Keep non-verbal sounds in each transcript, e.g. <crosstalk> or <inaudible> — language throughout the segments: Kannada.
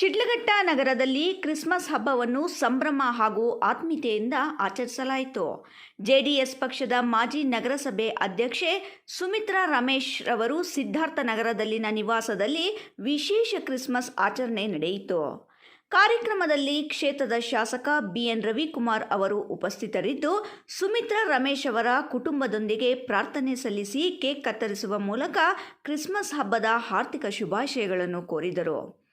ಶಿಡ್ಲಘಟ್ಟ ನಗರದಲ್ಲಿ ಕ್ರಿಸ್ಮಸ್ ಹಬ್ಬವನ್ನು ಸಂಭ್ರಮ ಹಾಗೂ ಆತ್ಮೀಯತೆಯಿಂದ ಆಚರಿಸಲಾಯಿತು. ಜೆಡಿಎಸ್ ಪಕ್ಷದ ಮಾಜಿ ನಗರಸಭೆ ಅಧ್ಯಕ್ಷೆ ಸುಮಿತ್ರಾ ರಮೇಶ್ ರವರು ಸಿದ್ಧಾರ್ಥ ನಗರದಲ್ಲಿನ ನಿವಾಸದಲ್ಲಿ ವಿಶೇಷ ಕ್ರಿಸ್ಮಸ್ ಆಚರಣೆ ನಡೆಯಿತು. ಕಾರ್ಯಕ್ರಮದಲ್ಲಿ ಕ್ಷೇತ್ರದ ಶಾಸಕ ಬಿಎನ್ ರವಿಕುಮಾರ್ ಅವರು ಉಪಸ್ಥಿತರಿದ್ದು, ಸುಮಿತ್ರಾ ರಮೇಶ್ ಅವರ ಕುಟುಂಬದೊಂದಿಗೆ ಪ್ರಾರ್ಥನೆ ಸಲ್ಲಿಸಿ ಕೇಕ್ ಕತ್ತರಿಸುವ ಮೂಲಕ ಕ್ರಿಸ್ಮಸ್ ಹಬ್ಬದ ಆರ್ಥಿಕ ಶುಭಾಶಯಗಳನ್ನು ಕೋರಿದರು.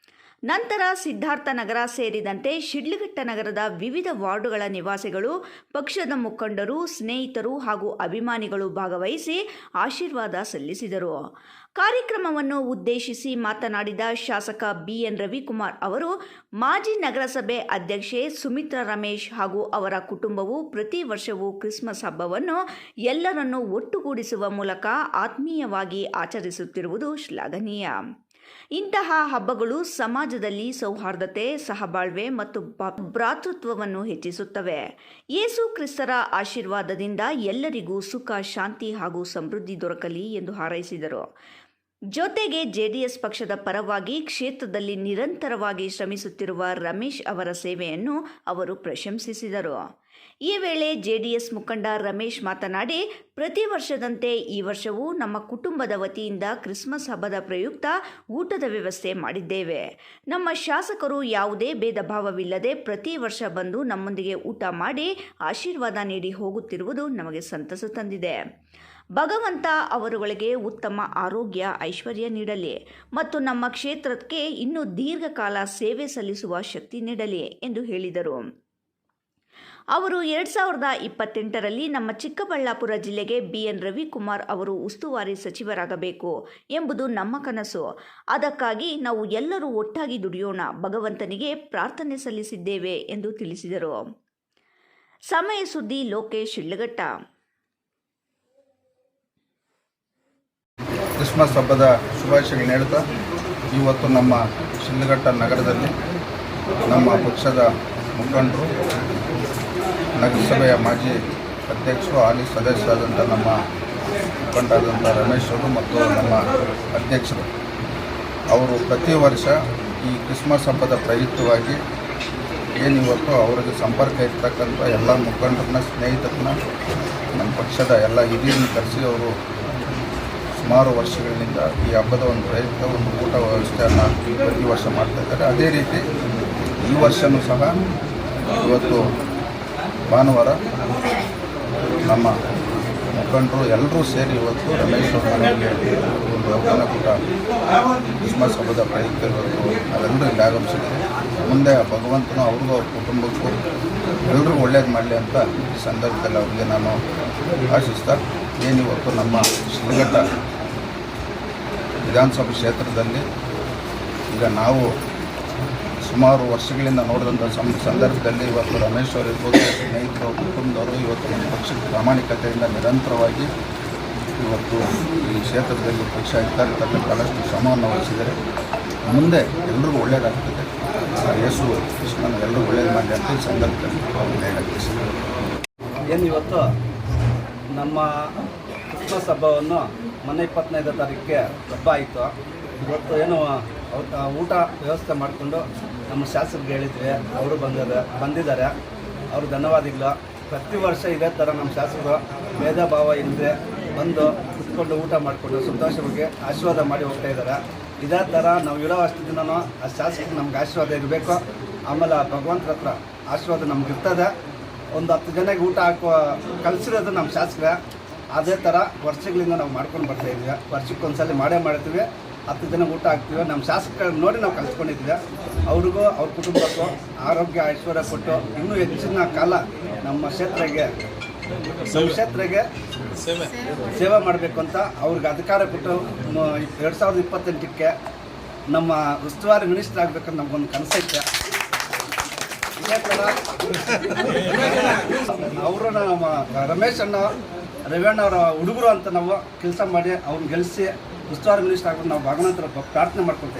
ನಂತರ ಸಿದ್ಧಾರ್ಥ ನಗರ ಸೇರಿದಂತೆ ಶಿಡ್ಲಘಟ್ಟ ನಗರದ ವಿವಿಧ ವಾರ್ಡುಗಳ ನಿವಾಸಿಗಳು, ಪಕ್ಷದ ಮುಖಂಡರು, ಸ್ನೇಹಿತರು ಹಾಗೂ ಅಭಿಮಾನಿಗಳು ಭಾಗವಹಿಸಿ ಆಶೀರ್ವಾದ ಸಲ್ಲಿಸಿದರು. ಕಾರ್ಯಕ್ರಮವನ್ನು ಉದ್ದೇಶಿಸಿ ಮಾತನಾಡಿದ ಶಾಸಕ ಬಿಎನ್ ರವಿಕುಮಾರ್ ಅವರು, ಮಾಜಿ ನಗರಸಭೆ ಅಧ್ಯಕ್ಷೆ ಸುಮಿತ್ರಾ ರಮೇಶ್ ಹಾಗೂ ಅವರ ಕುಟುಂಬವು ಪ್ರತಿ ವರ್ಷವೂ ಕ್ರಿಸ್ಮಸ್ ಹಬ್ಬವನ್ನು ಎಲ್ಲರನ್ನೂ ಒಟ್ಟುಗೂಡಿಸುವ ಮೂಲಕ ಆತ್ಮೀಯವಾಗಿ ಆಚರಿಸುತ್ತಿರುವುದು ಶ್ಲಾಘನೀಯ. ಇಂತಹ ಹಬ್ಬಗಳು ಸಮಾಜದಲ್ಲಿ ಸೌಹಾರ್ದತೆ, ಸಹಬಾಳ್ವೆ ಮತ್ತು ಭ್ರಾತೃತ್ವವನ್ನು ಹೆಚ್ಚಿಸುತ್ತವೆ. ಯೇಸು ಕ್ರಿಸ್ತರ ಆಶೀರ್ವಾದದಿಂದ ಎಲ್ಲರಿಗೂ ಸುಖ, ಶಾಂತಿ ಹಾಗೂ ಸಮೃದ್ಧಿ ದೊರಕಲಿ ಎಂದು ಹಾರೈಸಿದರು. ಜೊತೆಗೆ ಜೆಡಿಎಸ್ ಪಕ್ಷದ ಪರವಾಗಿ ಕ್ಷೇತ್ರದಲ್ಲಿ ನಿರಂತರವಾಗಿ ಶ್ರಮಿಸುತ್ತಿರುವ ರಮೇಶ್ ಅವರ ಸೇವೆಯನ್ನು ಅವರು ಪ್ರಶಂಸಿಸಿದರು. ಈ ವೇಳೆ ಜೆಡಿಎಸ್ ಮುಖಂಡ ರಮೇಶ್ ಮಾತನಾಡಿ, ಪ್ರತಿ ವರ್ಷದಂತೆ ಈ ವರ್ಷವೂ ನಮ್ಮ ಕುಟುಂಬದ ವತಿಯಿಂದ ಕ್ರಿಸ್ಮಸ್ ಹಬ್ಬದ ಪ್ರಯುಕ್ತ ಊಟದ ವ್ಯವಸ್ಥೆ ಮಾಡಿದ್ದೇವೆ. ನಮ್ಮ ಶಾಸಕರು ಯಾವುದೇ ಭೇದ ಭಾವವಿಲ್ಲದೆ ಪ್ರತಿ ವರ್ಷ ಬಂದು ನಮ್ಮೊಂದಿಗೆ ಊಟ ಮಾಡಿ ಆಶೀರ್ವಾದ ನೀಡಿ ಹೋಗುತ್ತಿರುವುದು ನಮಗೆ ಸಂತಸ ತಂದಿದೆ. ಭಗವಂತ ಅವರುಗಳಿಗೆ ಉತ್ತಮ ಆರೋಗ್ಯ, ಐಶ್ವರ್ಯ ನೀಡಲಿ ಮತ್ತು ನಮ್ಮ ಕ್ಷೇತ್ರಕ್ಕೆ ಇನ್ನೂ ದೀರ್ಘಕಾಲ ಸೇವೆ ಸಲ್ಲಿಸುವ ಶಕ್ತಿ ನೀಡಲಿ ಎಂದು ಹೇಳಿದರು. ಅವರು ಎರಡು ಸಾವಿರದ ಇಪ್ಪತ್ತೆಂಟರಲ್ಲಿ ನಮ್ಮ ಚಿಕ್ಕಬಳ್ಳಾಪುರ ಜಿಲ್ಲೆಗೆ ಬಿಎನ್ ರವಿಕುಮಾರ್ ಅವರು ಉಸ್ತುವಾರಿ ಸಚಿವರಾಗಬೇಕು ಎಂಬುದು ನಮ್ಮ ಕನಸು. ಅದಕ್ಕಾಗಿ ನಾವು ಎಲ್ಲರೂ ಒಟ್ಟಾಗಿ ದುಡಿಯೋಣ, ಭಗವಂತನಿಗೆ ಪ್ರಾರ್ಥನೆ ಸಲ್ಲಿಸಿದ್ದೇವೆ ಎಂದು ತಿಳಿಸಿದರು. ಸಮಯ ಸುದ್ದಿ ಲೋಕೇಶ್ ಶಿಡ್ಲಘಟ್ಟ ಕ್ರಿಸ್ಮಸ್ ಹಬ್ಬದ ಶುಭಾಶಯಗಳನ್ನು ಹೇಳ್ತಾ ಇವತ್ತು ನಮ್ಮ ಶಿಡ್ಲಘಟ್ಟ ನಗರದಲ್ಲಿ ನಮ್ಮ ಪಕ್ಷದ ಮುಖಂಡರು, ನಗರಸಭೆಯ ಮಾಜಿ ಅಧ್ಯಕ್ಷರು, ಹಾಲಿ ಸದಸ್ಯರಾದಂಥ ನಮ್ಮ ಮುಖಂಡರಾದಂಥ ರಮೇಶ್ ಅವರು ಮತ್ತು ನಮ್ಮ ಅಧ್ಯಕ್ಷರು. ಅವರು ಪ್ರತಿ ವರ್ಷ ಈ ಕ್ರಿಸ್ಮಸ್ ಹಬ್ಬದ ಪ್ರಯುಕ್ತವಾಗಿ ಏನಿವತ್ತು ಅವರಿಗೆ ಸಂಪರ್ಕ ಇರ್ತಕ್ಕಂಥ ಎಲ್ಲ ಮುಖಂಡರನ್ನ, ಸ್ನೇಹಿತರನ್ನ, ನಮ್ಮ ಪಕ್ಷದ ಎಲ್ಲ ಹಿರಿಯರನ್ನು ಕರೆಸಿ ಅವರು ಸುಮಾರು ವರ್ಷಗಳಿಂದ ಈ ಹಬ್ಬದ ಒಂದು ಪ್ರಯುಕ್ತ ಒಂದು ಊಟ ವ್ಯವಸ್ಥೆಯನ್ನು ಪ್ರತಿ ವರ್ಷ ಮಾಡ್ತಾ ಇದ್ದಾರೆ. ಅದೇ ರೀತಿ ಈ ವರ್ಷವೂ ಸಹ ಇವತ್ತು ಭಾನುವಾರ ನಮ್ಮ ಮುಖಂಡರು ಎಲ್ಲರೂ ಸೇರಿ ಇವತ್ತು ರಮೇಶ್ ಅವರ ಮನೆಗೆ ಒಂದು ಔತಣಕೂಟ ಕ್ರಿಸ್ಮಸ್ ಹಬ್ಬದ ಪ್ರಯುಕ್ತ ಇವತ್ತು ನಾವೆಲ್ಲರೂ ಇಲ್ಲಿ ಆಗಮಿಸಿದ್ದಾರೆ. ಮುಂದೆ ಭಗವಂತನು ಅವ್ರಿಗೂ ಅವ್ರ ಕುಟುಂಬಕ್ಕೂ ಎಲ್ಲರಿಗೂ ಒಳ್ಳೇದು ಮಾಡಲಿ ಅಂತ ಈ ಸಂದರ್ಭದಲ್ಲಿ ಅವ್ರಿಗೆ ನಾನು ಆಶಿಸ್ತಾ ಏನಿವತ್ತು ನಮ್ಮ ಶಿಲ್ಘಟ್ಟ ವಿಧಾನಸಭಾ ಕ್ಷೇತ್ರದಲ್ಲಿ ಈಗ ನಾವು ಸುಮಾರು ವರ್ಷಗಳಿಂದ ನೋಡಿದಂಥ ಸಂ, ಸಂದರ್ಭದಲ್ಲಿ ಇವತ್ತು ರಮೇಶ್ ಅವರು ಇರ್ಬೋದು, ಸ್ನೇಹಿತರು, ಕುಟುಂಬದವರು ಇವತ್ತು ನಮ್ಮ ಪಕ್ಷದ ಪ್ರಾಮಾಣಿಕತೆಯಿಂದ ನಿರಂತರವಾಗಿ ಇವತ್ತು ಈ ಕ್ಷೇತ್ರದಲ್ಲಿ ಪಕ್ಷ ಇರ್ತಾ ಇರ್ತಕ್ಕಂಥ ಶ್ರಮವನ್ನು ವಹಿಸಿದರೆ ಮುಂದೆ ಎಲ್ರಿಗೂ ಒಳ್ಳೆಯದಾಗ್ತದೆ ಆ ಯೇಸು ಕೃಷ್ಣನ ಎಲ್ಲರೂ ಒಳ್ಳೇದು ಮಾಡಿ ಅಂತ ಈ ಸಂದರ್ಭದಲ್ಲಿ ಏನು ಇವತ್ತು ನಮ್ಮ ಕ್ರಿಸ್ಮಸ್ ಹಬ್ಬವನ್ನು ಮೊನ್ನೆ ಇಪ್ಪತ್ತೈದು ತಾರೀಕಿಗೆ ಹಬ್ಬ ಆಯಿತು. ಇವತ್ತು ಏನು ಊಟ ವ್ಯವಸ್ಥೆ ಮಾಡಿಕೊಂಡು ನಮ್ಮ ಶಾಸಕರಿಗೆ ಹೇಳಿದ್ವಿ, ಅವರು ಬಂದಿದ್ದಾರೆ ಬಂದಿದ್ದಾರೆ. ಅವರು ಧನ್ಯವಾದಗಳು. ಪ್ರತಿ ವರ್ಷ ಇದೇ ಥರ ನಮ್ಮ ಶಾಸಕರು ಭೇದ ಭಾವ ಇಲ್ಲದೆ ಬಂದು ಕುತ್ಕೊಂಡು ಊಟ ಮಾಡಿಕೊಂಡು ಸಂತೋಷವಾಗಿ ಆಶೀರ್ವಾದ ಮಾಡಿ ಹೋಗ್ತಾ ಇದ್ದಾರೆ. ಇದೇ ಥರ ನಾವು ಇರೋ ಅಷ್ಟು ದಿನವೂ ಆ ಶಾಸಕರಿಗೆ ನಮ್ಗೆ ಆಶೀರ್ವಾದ ಇರಬೇಕು. ಆಮೇಲೆ ಆ ಭಗವಂತರ ಹತ್ರ ಆಶೀರ್ವಾದ ನಮ್ಗೆ ಇರ್ತದೆ. ಒಂದು ಹತ್ತು ಜನಕ್ಕೆ ಊಟ ಹಾಕುವ, ಕಲಿಸಿರೋದು ನಮ್ಮ ಶಾಸಕರ. ಅದೇ ಥರ ವರ್ಷಗಳಿಂದ ನಾವು ಮಾಡ್ಕೊಂಡು ಬರ್ತಾ ಇದೀವಿ. ವರ್ಷಕ್ಕೆ ಒಂದ್ಸಲ ಮಾಡೇ ಮಾಡ್ತೀವಿ. ಹತ್ತು ಜನ ಊಟ ಹಾಕ್ತೀವಿ. ನಮ್ಮ ಶಾಸಕರನ್ನು ನೋಡಿ ನಾವು ಕಲ್ತ್ಕೊಂಡಿದ್ವಿ ಅವ್ರಿಗೂ ಅವ್ರ ಕುಟುಂಬಕ್ಕೂ ಆರೋಗ್ಯ, ಐಶ್ವರ್ಯ ಕೊಟ್ಟು ಇನ್ನೂ ಹೆಚ್ಚಿನ ಕಾಲ ನಮ್ಮ ಕ್ಷೇತ್ರಕ್ಕೆ ನಮ್ಮ ಕ್ಷೇತ್ರಕ್ಕೆ ಸೇವೆ ಮಾಡಬೇಕು ಅಂತ ಅವ್ರಿಗೆ ಅಧಿಕಾರ ಕೊಟ್ಟು ಎರಡು ಸಾವಿರದ ಇಪ್ಪತ್ತೆಂಟಕ್ಕೆ ನಮ್ಮ ಉಸ್ತುವಾರಿ ಮಿನಿಸ್ಟರ್ ಆಗಬೇಕಂತ ನಮಗೊಂದು ಕನಸೈತೆ. ಇದೇ ಥರ <laughs> ಅವರು ನಮ್ಮ ರಮೇಶ್ ಅಣ್ಣ ರವಿಯಣ್ಣ ಅವರ ಹುಡುಗರು ಅಂತ ನಾವು ಕೆಲಸ ಮಾಡಿ ಅವ್ರನ್ನ ಗೆಲ್ಲಿಸಿ ಉಸ್ತುವಾರಿ ಮಿನಿಸ್ಟರ್ ಆಗ್ಬಿಟ್ಟು ನಾವು ಭಾಗವಂತರ ಪ್ರಾರ್ಥನೆ ಮಾಡ್ಕೊತಾ